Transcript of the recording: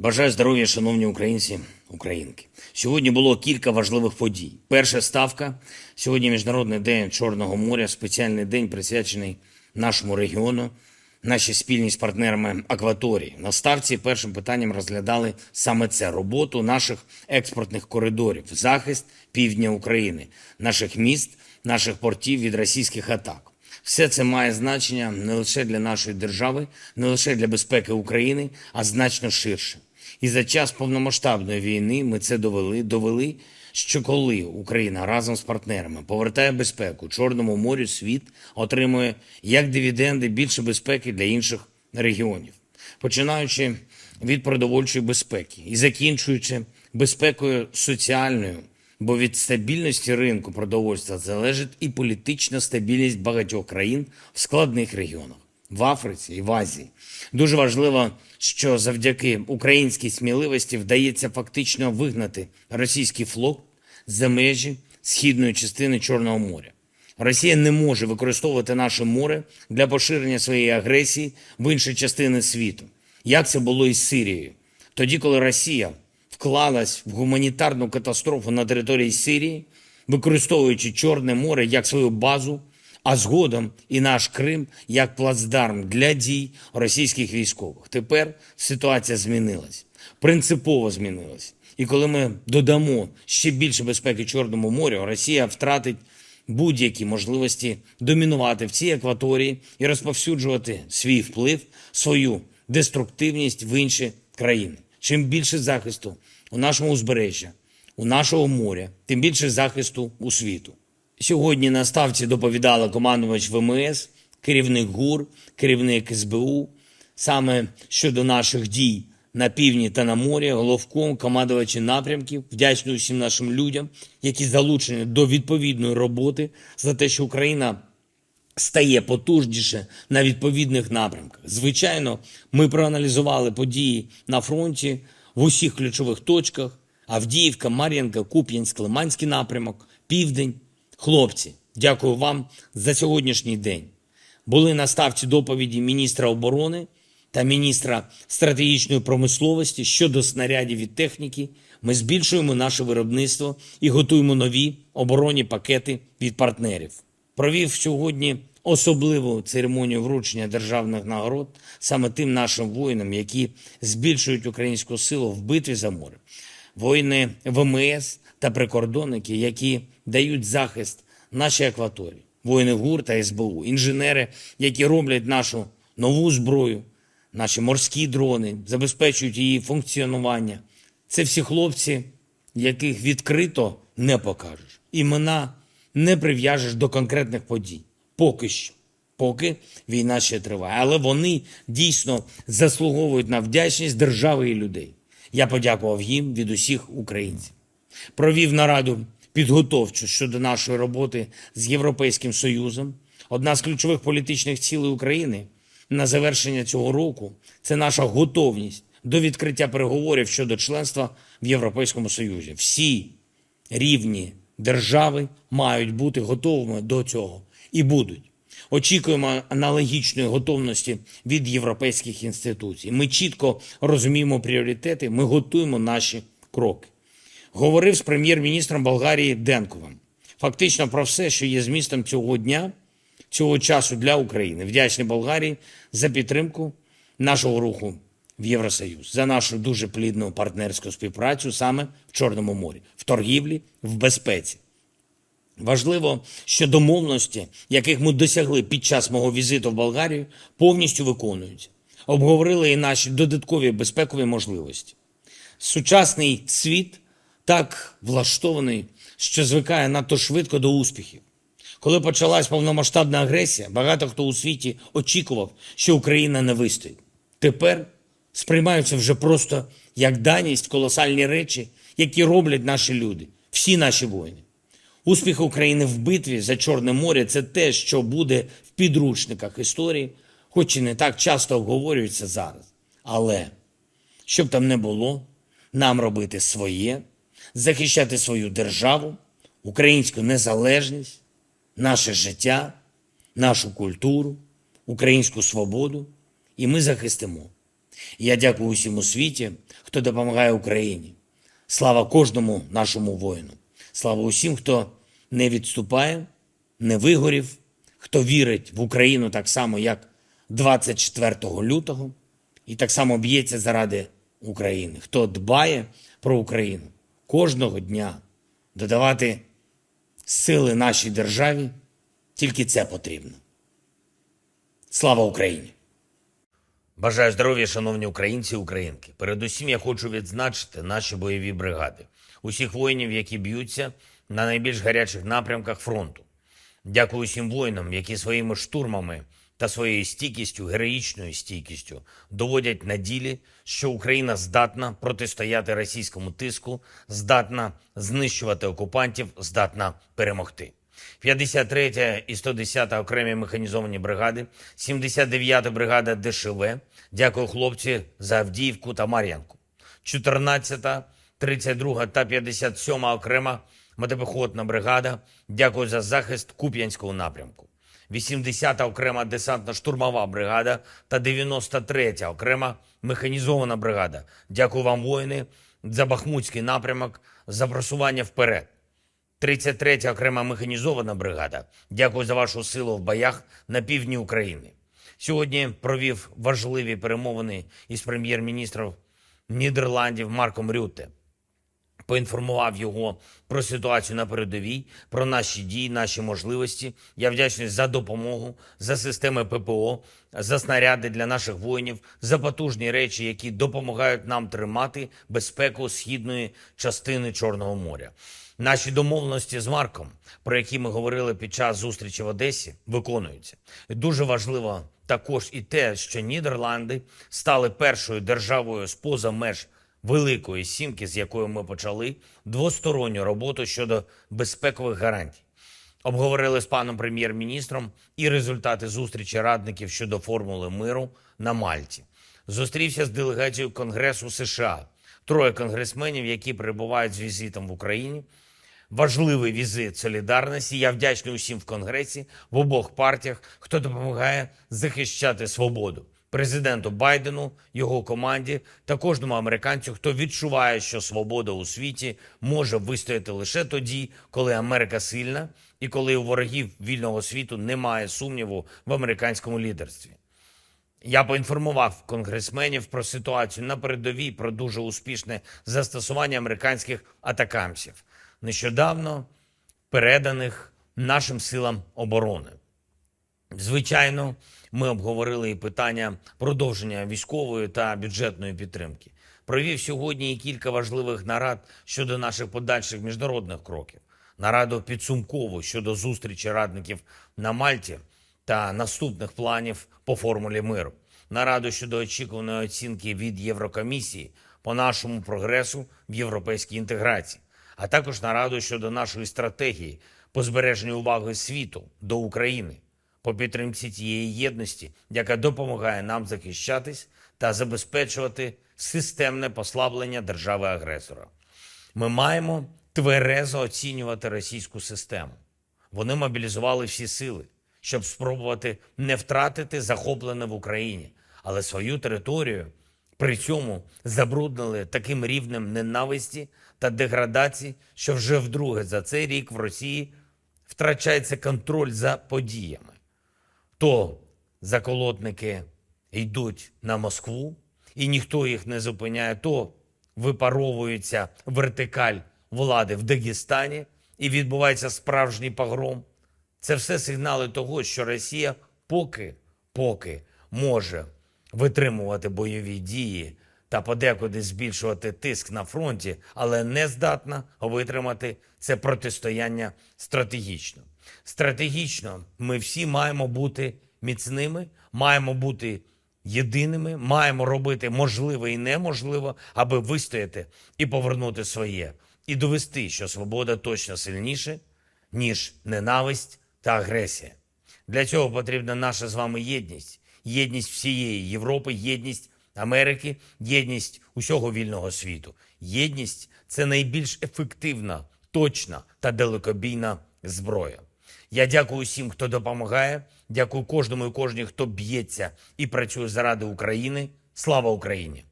Бажаю здоров'я, шановні українці, українки. Сьогодні було кілька важливих подій. Перша ставка сьогодні Міжнародний день Чорного моря, спеціальний день присвячений нашому регіону, нашій спільній з партнерами акваторії. На ставці першим питанням розглядали саме це роботу наших експортних коридорів, захист півдня України, наших міст, наших портів від російських атак. Все це має значення не лише для нашої держави, не лише для безпеки України, а значно ширше. І за час повномасштабної війни ми це довели, довели, що коли Україна разом з партнерами повертає безпеку Чорному морю, світ отримує як дивіденди більше безпеки для інших регіонів, починаючи від продовольчої безпеки і закінчуючи безпекою соціальною, бо від стабільності ринку продовольства залежить і політична стабільність багатьох країн в складних регіонах в Африці і в Азії. Дуже важливо, що завдяки українській сміливості вдається фактично вигнати російський флот за межі східної частини Чорного моря. Росія не може використовувати наше море для поширення своєї агресії в інші частини світу, як це було із Сирією. Тоді, коли Росія вклалась в гуманітарну катастрофу на території Сирії, використовуючи Чорне море як свою базу, а згодом і наш Крим як плацдарм для дій російських військових. Тепер ситуація змінилась, принципово змінилась. І коли ми додамо ще більше безпеки Чорному морю, Росія втратить будь-які можливості домінувати в цій акваторії і розповсюджувати свій вплив, свою деструктивність в інші країни. Чим більше захисту у нашому узбережжя, у нашого моря, тим більше захисту у світу. Сьогодні на ставці доповідала командувач ВМС, керівник ГУР, керівник СБУ, саме щодо наших дій на півдні та на морі, головком, командувачі напрямків. Вдячний усім нашим людям, які залучені до відповідної роботи за те, що Україна стає потужніше на відповідних напрямках. Звичайно, ми проаналізували події на фронті в усіх ключових точках: Авдіївка, Мар'їнка, Куп'янськ, Лиманський напрямок, Південь. Хлопці, дякую вам за сьогоднішній день. Були на ставці доповіді міністра оборони та міністра стратегічної промисловості щодо снарядів і техніки. Ми збільшуємо наше виробництво і готуємо нові оборонні пакети від партнерів. Провів сьогодні особливу церемонію вручення державних нагород саме тим нашим воїнам, які збільшують українську силу в битві за море. Воїни ВМС та прикордонники, які дають захист нашій акваторії, воїни ГУР та СБУ, інженери, які роблять нашу нову зброю, наші морські дрони, забезпечують її функціонування. Це всі хлопці, яких відкрито не покажеш. Імена не прив'яжеш до конкретних подій. Поки що. Поки війна ще триває. Але вони дійсно заслуговують на вдячність держави і людей. Я подякував їм від усіх українців. Провів нараду підготовчу щодо нашої роботи з Європейським Союзом. Одна з ключових політичних цілей України на завершення цього року це наша готовність до відкриття переговорів щодо членства в Європейському Союзі. Всі рівні держави мають бути готовими до цього і будуть. Очікуємо аналогічної готовності від європейських інституцій. Ми чітко розуміємо пріоритети, ми готуємо наші кроки. Говорив з прем'єр-міністром Болгарії Денковим. Фактично про все, що є змістом цього дня, цього часу для України. Вдячний Болгарії за підтримку нашого руху в Євросоюз, за нашу дуже плідну партнерську співпрацю саме в Чорному морі, в торгівлі, в безпеці. Важливо, що домовленості, яких ми досягли під час мого візиту в Болгарію, повністю виконуються. Обговорили і наші додаткові безпекові можливості. Сучасний світ так влаштований, що звикає надто швидко до успіхів. Коли почалась повномасштабна агресія, багато хто у світі очікував, що Україна не вистоїть. Тепер сприймаються вже просто як даність колосальні речі, які роблять наші люди, всі наші воїни. Успіх України в битві за Чорне море це те, що буде в підручниках історії, хоч і не так часто обговорюється зараз. Але щоб там не було, нам робити своє, захищати свою державу, українську незалежність, наше життя, нашу культуру, українську свободу, і ми захистимо. Я дякую усім у світі, хто допомагає Україні. Слава кожному нашому воїну. Слава усім, хто не відступає, не вигорів, хто вірить в Україну так само, як 24 лютого, і так само б'ється заради України, хто дбає про Україну кожного дня, додавати сили нашій державі, тільки це потрібно. Слава Україні! Бажаю здоров'я, шановні українці і українки. Передусім я хочу відзначити наші бойові бригади, усіх воїнів, які б'ються на найбільш гарячих напрямках фронту. Дякую усім воїнам, які своїми штурмами та своєю стійкістю, героїчною стійкістю доводять на ділі, що Україна здатна протистояти російському тиску, здатна знищувати окупантів, здатна перемогти. 53 і 110 окремі механізовані бригади, 79 бригада ДШВ. Дякую, хлопці, за Авдіївку та Мар'янку. 14, 32 та 57 окрема мотопіхотна бригада. Дякую за захист Куп'янського напрямку. 80-та окрема десантно-штурмова бригада та 93-я окрема механізована бригада. Дякую вам, воїни, за Бахмутський напрямок, за просування вперед. 33-я окрема механізована бригада. Дякую за вашу силу в боях на півдні України. Сьогодні провів важливі перемовини із прем'єр-міністром Нідерландів Марком Рютте. Поінформував його про ситуацію на передовій, про наші дії, наші можливості. Я вдячний за допомогу, за системи ППО, за снаряди для наших воїнів, за потужні речі, які допомагають нам тримати безпеку східної частини Чорного моря. Наші домовленості з Марком, про які ми говорили під час зустрічі в Одесі, виконуються. Дуже важливо також і те, що Нідерланди стали першою державою з поза меж Великої сімки, з якою ми почали двосторонню роботу щодо безпекових гарантій. Обговорили з паном прем'єр-міністром і результати зустрічі радників щодо формули миру на Мальті. Зустрівся з делегацією Конгресу США, троє конгресменів, які перебувають з візитом в Україні. Важливий візит солідарності. Я вдячний усім в Конгресі, в обох партіях, хто допомагає захищати свободу. Президенту Байдену, його команді та кожному американцю, хто відчуває, що свобода у світі може вистояти лише тоді, коли Америка сильна і коли у ворогів вільного світу немає сумніву в американському лідерстві. Я поінформував конгресменів про ситуацію на передовій, про дуже успішне застосування американських атакамсів, нещодавно переданих нашим силам оборони. Звичайно, ми обговорили і питання продовження військової та бюджетної підтримки. Провів сьогодні і кілька важливих нарад щодо наших подальших міжнародних кроків. Нараду підсумкову щодо зустрічі радників на Мальті та наступних планів по формулі миру. Нараду щодо очікуваної оцінки від Єврокомісії по нашому прогресу в європейській інтеграції, а також нараду щодо нашої стратегії по збереженню уваги світу до України по підтримці тієї єдності, яка допомагає нам захищатись та забезпечувати системне послаблення держави-агресора. Ми маємо тверезо оцінювати російську систему. Вони мобілізували всі сили, щоб спробувати не втратити захоплене в Україні, але свою територію при цьому забруднили таким рівнем ненависті та деградації, що вже вдруге за цей рік в Росії втрачається контроль за подіями то заколотники йдуть на Москву, і ніхто їх не зупиняє, то випаровується вертикаль влади в Дагестані і відбувається справжній погром. Це все сигнали того, що Росія поки, поки може витримувати бойові дії та подекуди збільшувати тиск на фронті, але не здатна витримати це протистояння стратегічно. Стратегічно ми всі маємо бути міцними, маємо бути єдиними, маємо робити можливе і неможливе, аби вистояти і повернути своє, і довести, що свобода точно сильніше, ніж ненависть та агресія. Для цього потрібна наша з вами єдність, єдність всієї Європи, єдність Америки, єдність усього вільного світу. Єдність це найбільш ефективна, точна та далекобійна зброя. Я дякую всім, хто допомагає. Дякую кожному і кожній, хто б'ється і працює заради України Слава Україні!